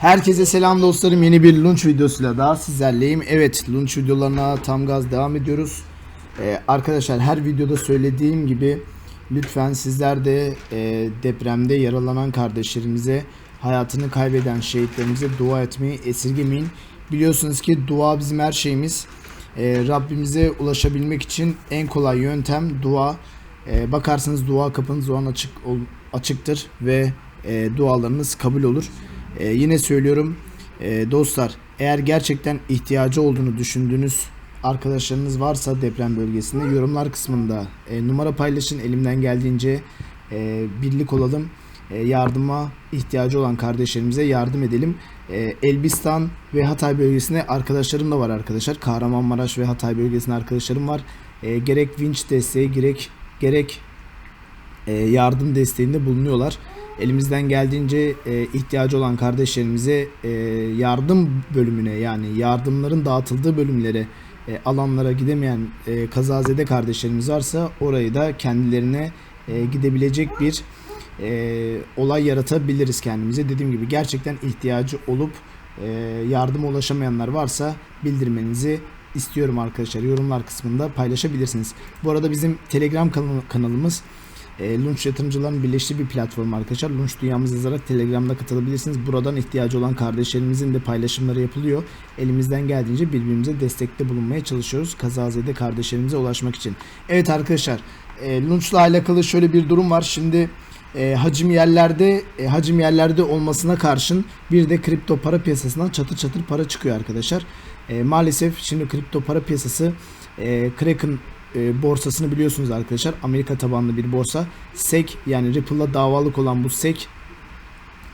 Herkese selam dostlarım. Yeni bir lunch videosuyla daha sizlerleyim. Evet, lunch videolarına tam gaz devam ediyoruz. Ee, arkadaşlar her videoda söylediğim gibi lütfen sizler de e, depremde yaralanan kardeşlerimize, hayatını kaybeden şehitlerimize dua etmeyi esirgemeyin. Biliyorsunuz ki dua bizim her şeyimiz. Ee, Rabbimize ulaşabilmek için en kolay yöntem dua. Ee, bakarsınız dua kapınız o an açık açıktır ve e, dualarınız kabul olur. Ee, yine söylüyorum e, dostlar eğer gerçekten ihtiyacı olduğunu düşündüğünüz arkadaşlarınız varsa deprem bölgesinde yorumlar kısmında e, numara paylaşın elimden geldiğince e, birlik olalım E, yardıma ihtiyacı olan kardeşlerimize yardım edelim. E, Elbistan ve Hatay bölgesinde arkadaşlarım da var arkadaşlar. Kahramanmaraş ve Hatay bölgesinde arkadaşlarım var. E, gerek vinç desteği gerek gerek e, yardım desteğinde bulunuyorlar. Elimizden geldiğince e, ihtiyacı olan kardeşlerimize e, yardım bölümüne yani yardımların dağıtıldığı bölümlere e, alanlara gidemeyen e, kazazede kardeşlerimiz varsa orayı da kendilerine e, gidebilecek bir e, olay yaratabiliriz kendimize. Dediğim gibi gerçekten ihtiyacı olup e, yardıma ulaşamayanlar varsa bildirmenizi istiyorum arkadaşlar. Yorumlar kısmında paylaşabilirsiniz. Bu arada bizim Telegram kanal- kanalımız e, Lunch yatırımcıların birleştiği bir platform arkadaşlar. Lunch dünyamız yazarak Telegram'da katılabilirsiniz. Buradan ihtiyacı olan kardeşlerimizin de paylaşımları yapılıyor. Elimizden geldiğince birbirimize destekte bulunmaya çalışıyoruz. Kazazede kardeşlerimize ulaşmak için. Evet arkadaşlar e, Lunch'la alakalı şöyle bir durum var. Şimdi e, hacim yerlerde e, hacim yerlerde olmasına karşın bir de kripto para piyasasından çatır çatır para çıkıyor arkadaşlar. E, maalesef şimdi kripto para piyasası e, Kraken e, borsasını biliyorsunuz arkadaşlar. Amerika tabanlı bir borsa. SEC yani Ripple'la davalık olan bu SEC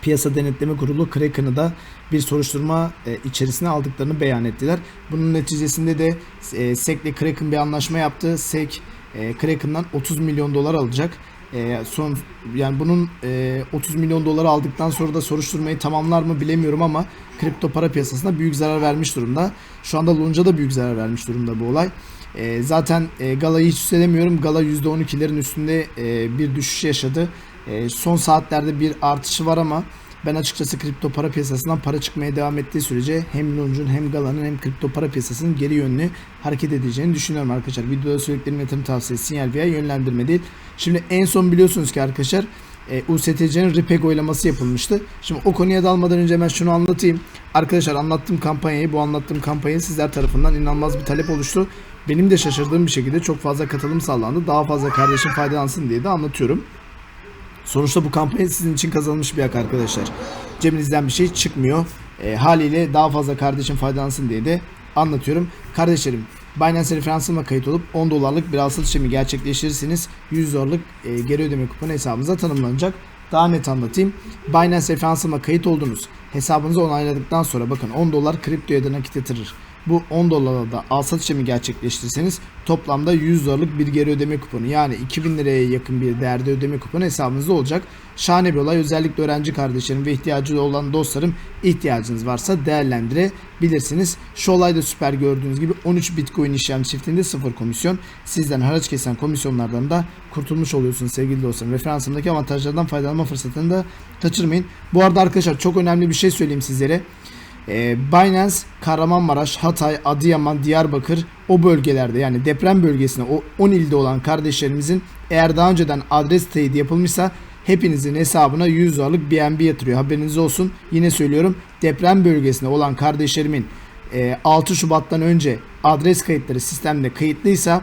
Piyasa Denetleme Kurulu Kraken'ı da bir soruşturma e, içerisine aldıklarını beyan ettiler. Bunun neticesinde de e, SEC ile Kraken bir anlaşma yaptı. SEC e, Kraken'dan 30 milyon dolar alacak. E, son yani bunun e, 30 milyon dolar aldıktan sonra da soruşturmayı tamamlar mı bilemiyorum ama kripto para piyasasına büyük zarar vermiş durumda. Şu anda Lunca da büyük zarar vermiş durumda bu olay. E, zaten e, Gala'yı hiç söylemiyorum. Gala %12'lerin üstünde e, bir düşüş yaşadı. E, son saatlerde bir artışı var ama ben açıkçası kripto para piyasasından para çıkmaya devam ettiği sürece hem Lunch'un hem Gala'nın hem kripto para piyasasının geri yönlü hareket edeceğini düşünüyorum arkadaşlar. Videoda söylediklerim yatırım tavsiyesi, sinyal veya yönlendirme değil. Şimdi en son biliyorsunuz ki arkadaşlar e, USTC'nin RIPEG oylaması yapılmıştı. Şimdi o konuya dalmadan önce ben şunu anlatayım. Arkadaşlar anlattığım kampanyayı, bu anlattığım kampanyayı sizler tarafından inanılmaz bir talep oluştu. Benim de şaşırdığım bir şekilde çok fazla katılım sağlandı. Daha fazla kardeşim faydalansın diye de anlatıyorum. Sonuçta bu kampanya sizin için kazanılmış bir hak arkadaşlar. Cebinizden bir şey çıkmıyor. E, haliyle daha fazla kardeşim faydalansın diye de anlatıyorum. Kardeşlerim Binance referansıma kayıt olup 10 dolarlık bir alsat işlemi gerçekleştirirseniz 100 dolarlık e, geri ödeme kuponu hesabınıza tanımlanacak. Daha net anlatayım. Binance referansıma kayıt oldunuz. Hesabınızı onayladıktan sonra bakın 10 dolar kriptoya da nakit yatırır. Bu 10 dolara da alsat işlemi gerçekleştirirseniz toplamda 100 dolarlık bir geri ödeme kuponu yani 2000 liraya yakın bir değerde ödeme kuponu hesabınızda olacak. Şahane bir olay. Özellikle öğrenci kardeşlerim ve ihtiyacı olan dostlarım ihtiyacınız varsa değerlendirebilirsiniz. Şu olay da süper gördüğünüz gibi 13 Bitcoin işlem çiftinde sıfır komisyon. Sizden haraç kesen komisyonlardan da kurtulmuş oluyorsunuz sevgili dostlarım. Referansımdaki avantajlardan faydalanma fırsatını da kaçırmayın. Bu arada arkadaşlar çok önemli bir şey söyleyeyim sizlere. E, Binance, Kahramanmaraş, Hatay, Adıyaman, Diyarbakır o bölgelerde yani deprem bölgesinde o 10 ilde olan kardeşlerimizin eğer daha önceden adres teyidi yapılmışsa hepinizin hesabına 100 dolarlık BNB yatırıyor. Haberiniz olsun. Yine söylüyorum deprem bölgesinde olan kardeşlerimin e, 6 Şubat'tan önce adres kayıtları sistemde kayıtlıysa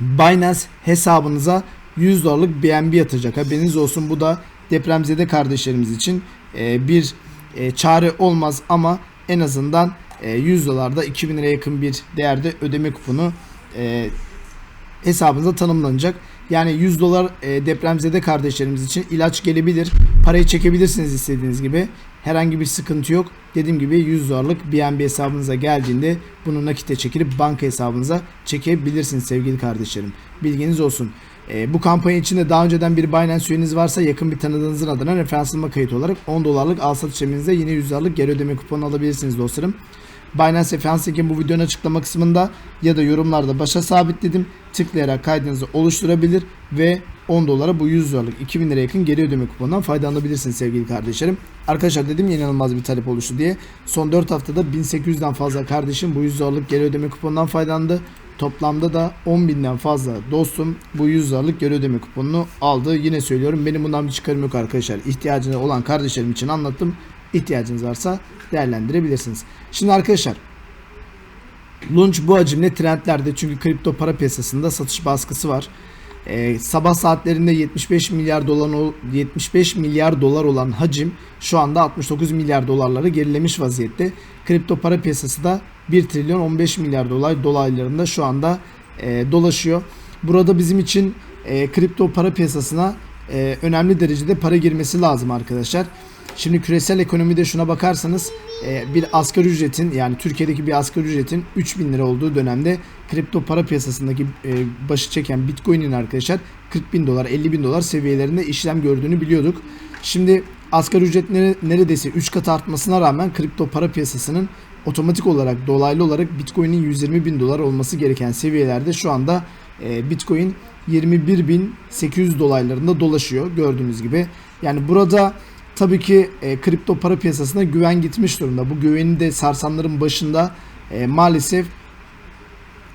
Binance hesabınıza 100 dolarlık BNB yatıracak. Haberiniz olsun. Bu da depremzede kardeşlerimiz için e, bir e, çare olmaz ama en azından e, 100 dolarda 2000 liraya yakın bir değerde ödeme kuponu e, hesabınıza tanımlanacak. Yani 100 dolar e, depremzede kardeşlerimiz için ilaç gelebilir. Parayı çekebilirsiniz istediğiniz gibi. Herhangi bir sıkıntı yok. Dediğim gibi 100 dolarlık BNB hesabınıza geldiğinde bunu nakite çekilip banka hesabınıza çekebilirsiniz sevgili kardeşlerim. Bilginiz olsun. E, bu kampanya içinde daha önceden bir Binance üyeniz varsa yakın bir tanıdığınızın adına referansıma kayıt olarak 10 dolarlık al satış işleminizde yine 100 dolarlık geri ödeme kuponu alabilirsiniz dostlarım. Binance Efendi'nin bu videonun açıklama kısmında ya da yorumlarda başa sabitledim. Tıklayarak kaydınızı oluşturabilir ve 10 dolara bu 100 dolarlık 2000 lira yakın geri ödeme kuponundan faydalanabilirsiniz sevgili kardeşlerim. Arkadaşlar dedim ya inanılmaz bir talep oluştu diye. Son 4 haftada 1800'den fazla kardeşim bu 100 dolarlık geri ödeme kuponundan faydalandı. Toplamda da 10.000'den fazla dostum bu 100 dolarlık geri ödeme kuponunu aldı. Yine söylüyorum benim bundan bir çıkarım yok arkadaşlar. İhtiyacı olan kardeşlerim için anlattım. İhtiyacınız varsa değerlendirebilirsiniz. Şimdi arkadaşlar Launch bu hacimle trendlerde çünkü kripto para piyasasında satış baskısı var. Ee, sabah saatlerinde 75 milyar dolar 75 milyar dolar olan hacim şu anda 69 milyar dolarları gerilemiş vaziyette. Kripto para piyasası da 1 trilyon 15 milyar dolar dolaylarında şu anda e, dolaşıyor. Burada bizim için e, kripto para piyasasına e, önemli derecede para girmesi lazım arkadaşlar. Şimdi küresel ekonomide şuna bakarsanız e, bir asgari ücretin yani Türkiye'deki bir asgari ücretin 3000 lira olduğu dönemde kripto para piyasasındaki e, başı çeken Bitcoin'in arkadaşlar 40 bin dolar 50 bin dolar seviyelerinde işlem gördüğünü biliyorduk. Şimdi asgari ücret nere- neredeyse 3 kat artmasına rağmen kripto para piyasasının otomatik olarak dolaylı olarak Bitcoin'in 120 bin dolar olması gereken seviyelerde şu anda e, Bitcoin 21.800 dolaylarında dolaşıyor gördüğünüz gibi. Yani burada tabii ki e, kripto para piyasasına güven gitmiş durumda. Bu güveni de sarsanların başında e, maalesef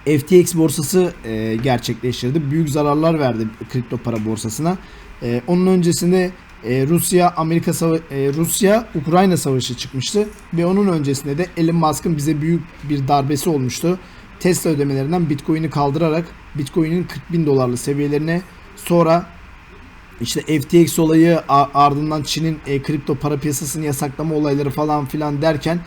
FTX borsası e, gerçekleştirdi. Büyük zararlar verdi kripto para borsasına. E, onun öncesinde e, Rusya Amerika sava- e, Rusya Ukrayna savaşı çıkmıştı ve onun öncesinde de Elon Musk'ın bize büyük bir darbesi olmuştu. Tesla ödemelerinden Bitcoin'i kaldırarak Bitcoin'in 40 bin dolarlı seviyelerine sonra işte FTX olayı ardından Çin'in e, kripto para piyasasını yasaklama olayları falan filan derken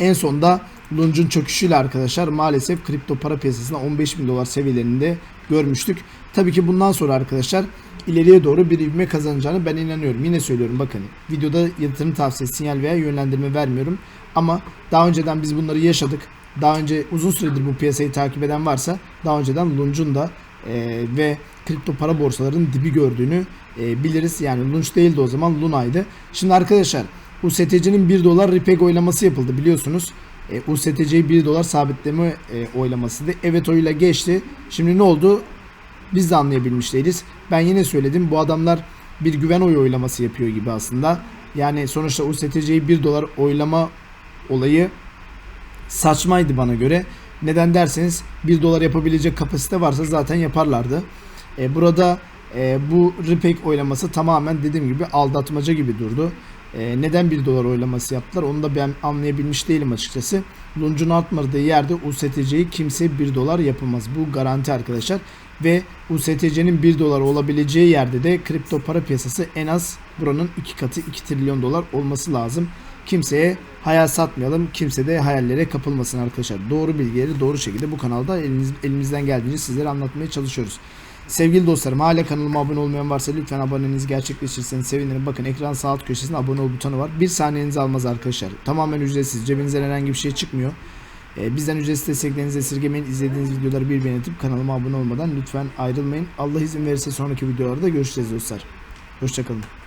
en sonda Lunch'un çöküşüyle arkadaşlar maalesef kripto para piyasasında 15 bin dolar seviyelerinde görmüştük. Tabii ki bundan sonra arkadaşlar ileriye doğru bir ivme kazanacağını ben inanıyorum. Yine söylüyorum bakın videoda yatırım tavsiyesi sinyal veya yönlendirme vermiyorum. Ama daha önceden biz bunları yaşadık. Daha önce uzun süredir bu piyasayı takip eden varsa daha önceden Lunch'un da e, ve kripto para borsalarının dibi gördüğünü e, biliriz. Yani Lunch değildi o zaman Luna'ydı. Şimdi arkadaşlar USTC'nin 1 dolar Ripeg oylaması yapıldı biliyorsunuz. E, USTC'yi 1 dolar sabitleme e, oylamasıydı. Evet oyla geçti. Şimdi ne oldu? Biz de anlayabilmiş değiliz. Ben yine söyledim bu adamlar bir güven oyu oylaması yapıyor gibi aslında. Yani sonuçta USTC'yi 1 dolar oylama olayı saçmaydı bana göre. Neden derseniz 1 dolar yapabilecek kapasite varsa zaten yaparlardı. E, burada e, bu Ripek oylaması tamamen dediğim gibi aldatmaca gibi durdu. E, neden 1 dolar oylaması yaptılar onu da ben anlayabilmiş değilim açıkçası. Lunch'un artmadığı yerde USTC'yi kimse 1 dolar yapamaz. Bu garanti arkadaşlar. Ve USTC'nin 1 dolar olabileceği yerde de kripto para piyasası en az buranın 2 katı 2 trilyon dolar olması lazım. Kimseye hayal satmayalım. Kimse de hayallere kapılmasın arkadaşlar. Doğru bilgileri doğru şekilde bu kanalda elimiz, elimizden geldiğince sizlere anlatmaya çalışıyoruz. Sevgili dostlarım hala kanalıma abone olmayan varsa lütfen abonenizi gerçekleştirirseniz sevinirim. Bakın ekran sağ alt köşesinde abone ol butonu var. Bir saniyenizi almaz arkadaşlar. Tamamen ücretsiz. Cebinizden herhangi bir şey çıkmıyor. Ee, bizden ücretsiz desteklerinizi esirgemeyin. İzlediğiniz videoları bir beğenip kanalıma abone olmadan lütfen ayrılmayın. Allah izin verirse sonraki videolarda görüşeceğiz dostlar. Hoşçakalın.